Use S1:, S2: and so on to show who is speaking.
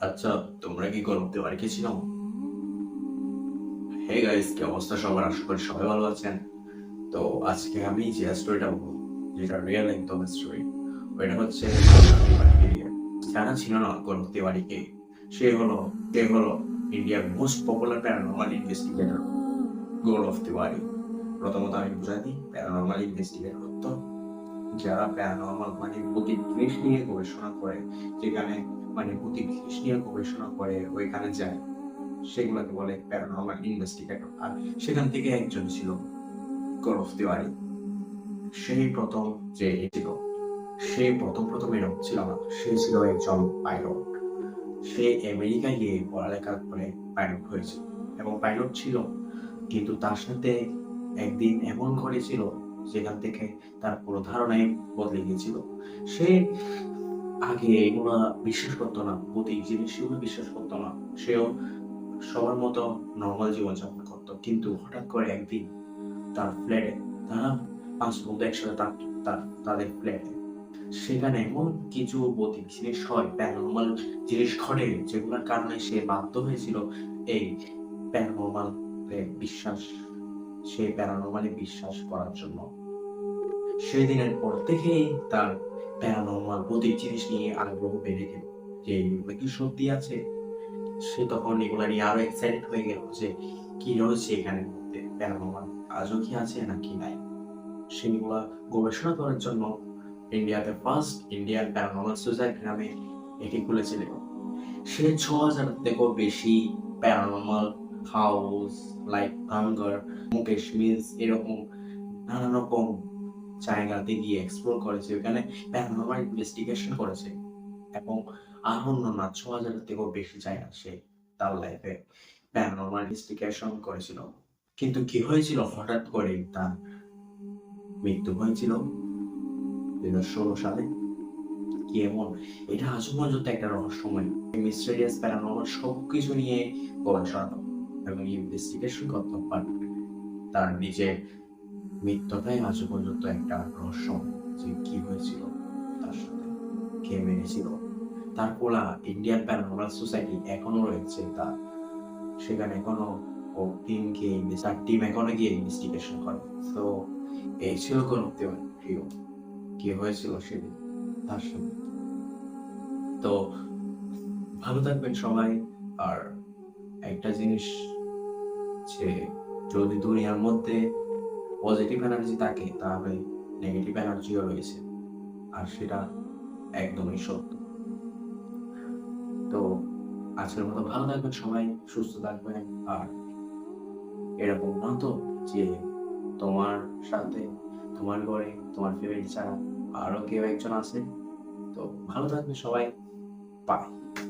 S1: আচ্ছা তোমরা কি করতে পারি কি ছিল হে গাইস কি অবস্থা সবার? আশা করি সবাই ভালো আছেন। তো আজকে আমি যে স্টোরিটা বলব, যেটা রিয়েল একদম স্টোরি ওইটা হচ্ছে ছিল না করতে বাড়িকে সে হলো সে হলো ইন্ডিয়ার most popular paranormal investigator of Tiwari. প্রথমত আমি বুঝাই দিই প্যারানর্মাল ইনভেস্টিগেটর তো যারা প্যারানর্মাল মানে প্রতি জিনিস নিয়ে গবেষণা করে, যেখানে মানে প্রতি জিনিস নিয়ে গবেষণা করে, ওইখানে যায়, সেগুলোকে বলে প্যারানর্মাল ইনভেস্টিগেটর আর সেখান থেকে একজন ছিল গৌরব তিওয়ারি সেই প্রথম যে ছিল সে প্রথম প্রথম এরকম ছিল না, সে ছিল একজন পাইলট সে আমেরিকায় গিয়ে পড়ালেখা করে পাইলট হয়েছে। এবং পাইলট ছিল, কিন্তু তার সাথে একদিন এমন ঘটেছিল যেখান থেকে তার পুরো ধারণাই বদলে গিয়েছিল। সে আগে এগুলো বিশ্বাস করতো না ভৌতিক জিনিস সেগুলো বিশ্বাস করতো না। সেও সবার মতো নর্মাল জীবনযাপন করতো। কিন্তু হঠাৎ করে একদিন তার ফ্ল্যাটে তারা পাঁচ বন্ধু একসাথে তার তাদের ফ্ল্যাটে সেখানে এমন কিছু ভৌতিক জিনিস হয় প্যারানর্মাল জিনিস ঘটে, যেগুলোর কারণে সে বাধ্য হয়েছিল এই প্যারানর্মাল বিশ্বাস সেই প্যারানর্মালে বিশ্বাস করার জন্য। সেই দিনের পর থেকেই তার প্যারানর্মাল ভৌতিক জিনিস নিয়ে আগ্রহ বেড়ে গেল। যে কি সত্যি আছে? সে তখন এগুলা নিয়ে আরও এক্সাইটেড হয়ে গেল যে, কি রয়েছে এখানে? মধ্যে প্যারানর্মাল আজও কি আছে নাকি নাই? সেগুলা গবেষণা করার জন্য ইন্ডিয়াতে ফার্স্ট ইন্ডিয়ান প্যারানর্মাল সোসাইটি নামে এটি খুলেছিল। সে ছ হাজার থেকেও বেশি paranormal house like hangar Mukesh Mills এরকম নানা রকম জায়গাতে গিয়ে এক্সপ্লোর করেছে। ওখানে প্যারানর্মাল ইনভেস্টিগেশন করেছে এবং আর অন্য না ছ হাজারের থেকেও বেশি জায়গা সে তার লাইফে প্যারানর্মাল ইনভেস্টিগেশন করেছিল। কিন্তু কি হয়েছিল? হঠাৎ করে তার মৃত্যু হয়েছিল দুই হাজার ষোলো সালে। কি এমন? এটা আজও পর্যন্ত একটা রহস্যময় মিস্টেরিয়াস প্যারানর্মাল সবকিছু নিয়ে গবেষণা। এবং ইনভেস্টিগেশন বাট তার নিজের মৃত্যুটাই আজও পর্যন্ত একটা রহস্য যে কি হয়েছিল তার সাথে, কে মেরেছিল। তার পোলা ইন্ডিয়ান প্যারানর্মাল সোসাইটি এখনও রয়েছে তা সেখানে এখনও ও টিমকে তার টিম এখনও গিয়ে ইনভেস্টিগেশন করে। তো এই ছিল কোন প্রিয়, কি হয়েছিল সেদিন তার সাথে? তো ভালো থাকবেন সবাই। আর একটা জিনিস যে যদি দুনিয়ার মধ্যে পজিটিভ এনার্জি থাকে, তাহলে নেগেটিভ এনার্জিও রয়েছে। আর সেটা একদমই সত্য। তো আজকের মতো ভালো থাকবেন সবাই, সুস্থ থাকবেন। আর এরকম না তো যে তোমার সাথে, তোমার ঘরে, তোমার ফ্যামিলি ছাড়া আরও কেউ একজন আছে। তো ভালো থাকবে সবাই। বাই